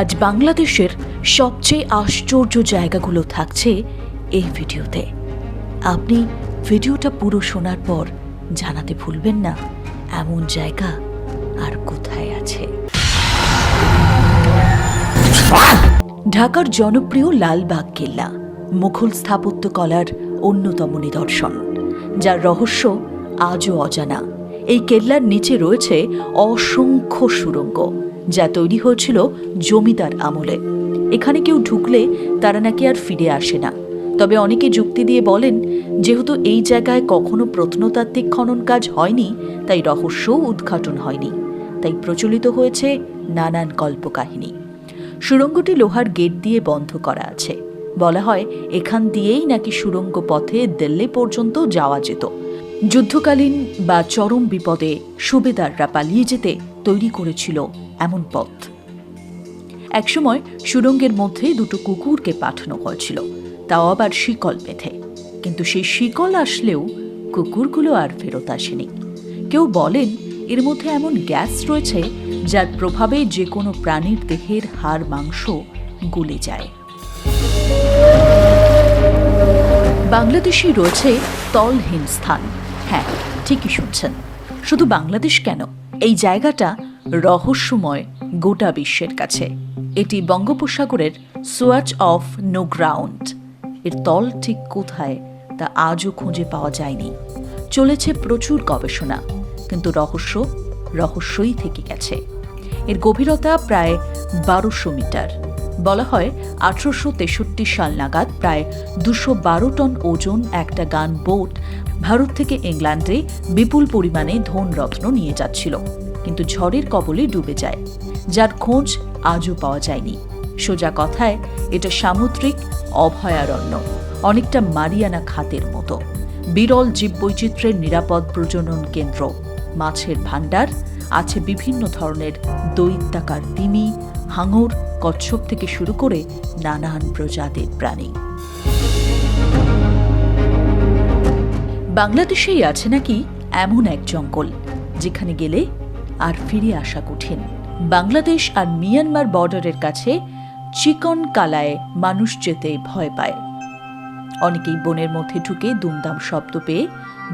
আজ বাংলাদেশের সবচেয়ে আশ্চর্য জায়গাগুলো থাকছে এই ভিডিওতে। আপনি ভিডিওটা পুরো শোনার পর জানাতে ভুলবেন না, এমন জায়গা আর কোথায় আছে? ঢাকার জনপ্রিয় লালবাগ কেল্লা, মুঘল স্থাপত্য কলার অন্যতম নিদর্শন, যার রহস্য আজও অজানা। এই কেল্লার নিচে রয়েছে অসংখ্য সুড়ঙ্গ যা তৈরি হয়েছিল জমিদার আমলে। এখানে কেউ ঢুকলে তারা নাকি আর ফিরে আসে না। তবে অনেকে যুক্তি দিয়ে বলেন, যেহেতু এই জায়গায় কখনো প্রত্নতাত্ত্বিক খনন কাজ হয়নি, তাই রহস্যও উদ্ঘাটন হয়নি। তাই প্রচলিত হয়েছে নানান কল্পকাহিনী। সুড়ঙ্গটি লোহার গেট দিয়ে বন্ধ করা আছে। বলা হয়, এখান দিয়েই নাকি সুড়ঙ্গ পথে দিল্লি পর্যন্ত যাওয়া যেত। যুদ্ধকালীন বা চরম বিপদে সুবেদাররা পালিয়ে যেতে তৈরি করেছিল এমন পথ। একসময় সুড়ঙ্গের মধ্যে দুটো কুকুরকে পাঠানো হয়েছিল, তাও আবার শিকল বেঁধে। কিন্তু সেই শিকল আসলেও কুকুরগুলো আর ফেরত আসেনি। কেউ বলেন, এর মধ্যে এমন গ্যাস রয়েছে যার প্রভাবে যে কোনো প্রাণীর দেহের হাড় মাংস গলে যায়। বাংলাদেশে রয়েছে তলহীন স্থান। হ্যাঁ ঠিকই শুনছেন। শুধু বাংলাদেশ কেন? এই জায়গাটা রহস্যময় গোটা বিশ্বের কাছে। এটি বঙ্গোপসাগরের সোয়াচ অফ নো গ্রাউন্ড এর তল ঠিক কোথায় তা আজও খুঁজে পাওয়া যায়নি। চলেছে প্রচুর গবেষণা, কিন্তু রহস্য রহস্যই থেকে গেছে। এর গভীরতা প্রায় বারোশো মিটার। বলা হয়, আঠারোশো তেষট্টি সাল নাগাদ প্রায় দুশো বারো টন ওজন একটা গান বোট ভারত থেকে ইংল্যান্ডে বিপুল পরিমাণে ধনরত্ন নিয়ে যাচ্ছিল। কিন্তু ঝড়ের কবলে ডুবে যায়। যার খোঁজ আজও পাওয়া যায়নি। সোজা কথায়, এটা সামুদ্রিক, অভয়ারণ্য, অনেকটা মারিয়ানা খাতের মতো। বিরল জীববৈচিত্র্যের নিরাপদ প্রজনন কেন্দ্র। মাছের ভাণ্ডার, আছে বিভিন্ন ধরনের দৈত্যাকার তিমি, হাঙর কচ্ছপ থেকে শুরু করে নানান প্রজাতির প্রাণী। বাংলাদেশেই আছে নাকি এমন এক জঙ্গল, যেখানে গেলে আর ফিরে আসা কঠিন। বাংলাদেশ আর মিয়ানমার বর্ডারের কাছে চিকন কালায় মানুষ যেতে ভয় পায়। অনেকেই বনের মধ্যে ঢুকে দুমদাম শব্দ পেয়ে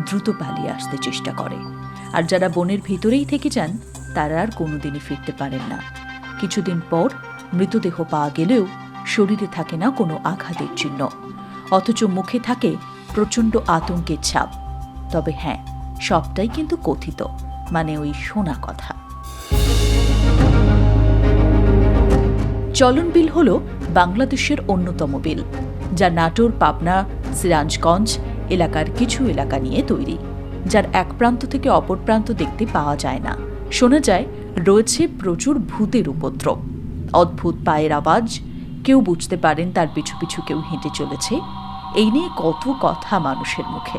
দ্রুত পালিয়ে আসতে চেষ্টা করে। আর যারা বনের ভিতরেই থেকে যান, তারা আর কোনোদিনই ফিরতে পারেন না। কিছুদিন পর মৃতদেহ পাওয়া গেলেও শরীরে থাকে না কোনো আঘাতের চিহ্ন। অথচ মুখে থাকে প্রচণ্ড আতঙ্কের ছাপ। তবে হ্যাঁ সবটাই কিন্তু কথিত মানে ওই শোনা কথা। চলন বিল হল বাংলাদেশের অন্যতম বিল, যা নাটোর, পাবনা, সিরাজগঞ্জ এলাকার কিছু এলাকা নিয়ে তৈরি, যার এক প্রান্ত থেকে অপর প্রান্ত দেখতে পাওয়া যায় না। শোনা যায়, রয়েছে প্রচুর ভূতের উপদ্রব। অদ্ভুত পায়ের আওয়াজ। কেউ বুঝতে পারেন তার পিছু পিছু কেউ হেঁটে চলেছে। এই নিয়ে কত কথা মানুষের মুখে।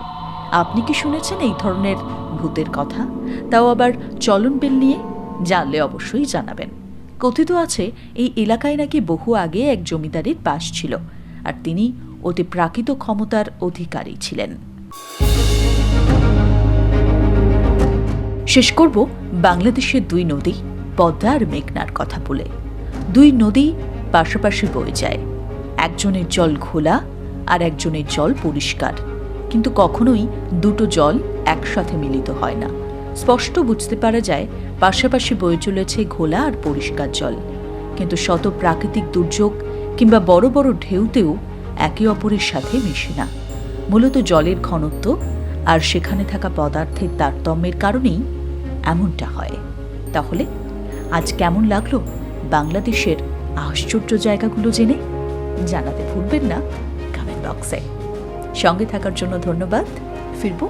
আপনি কি শুনেছেন এই ধরনের ভূতের কথা? তাও আবার চলন বিল নিয়ে? জানলে অবশ্যই জানাবেন। কথিত আছে, এই এলাকায় নাকি বহু আগে এক জমিদারের বাস ছিল আর তিনি অতি প্রাকৃত ক্ষমতার অধিকারী ছিলেন। শেষ করব বাংলাদেশের দুই নদী, পদ্মা আর মেঘনার কথা বলে। দুই নদী পাশাপাশি বয়ে যায়। একজনের জল ঘোলা আর একজনের জল পরিষ্কার। কিন্তু কখনোই দুটো জল একসাথে মিলিত হয় না। স্পষ্ট বুঝতে পারা যায়, পাশাপাশি বয়ে চলেছে ঘোলা আর পরিষ্কার জল। কিন্তু শত প্রাকৃতিক দুর্যোগ কিংবা বড় বড় ঢেউতেও একে অপরের সাথে মেশে না। মূলত জলের ঘনত্ব আর সেখানে থাকা পদার্থের তারতম্যের কারণেই এমনটা হয়। তাহলে আজ কেমন লাগল? বাংলাদেশের আশ্চর্য জায়গাগুলো জেনে জানাতে ভুলবেন না কমেন্ট বক্সে সঙ্গে থাকার জন্য ধন্যবাদ। ফিরবো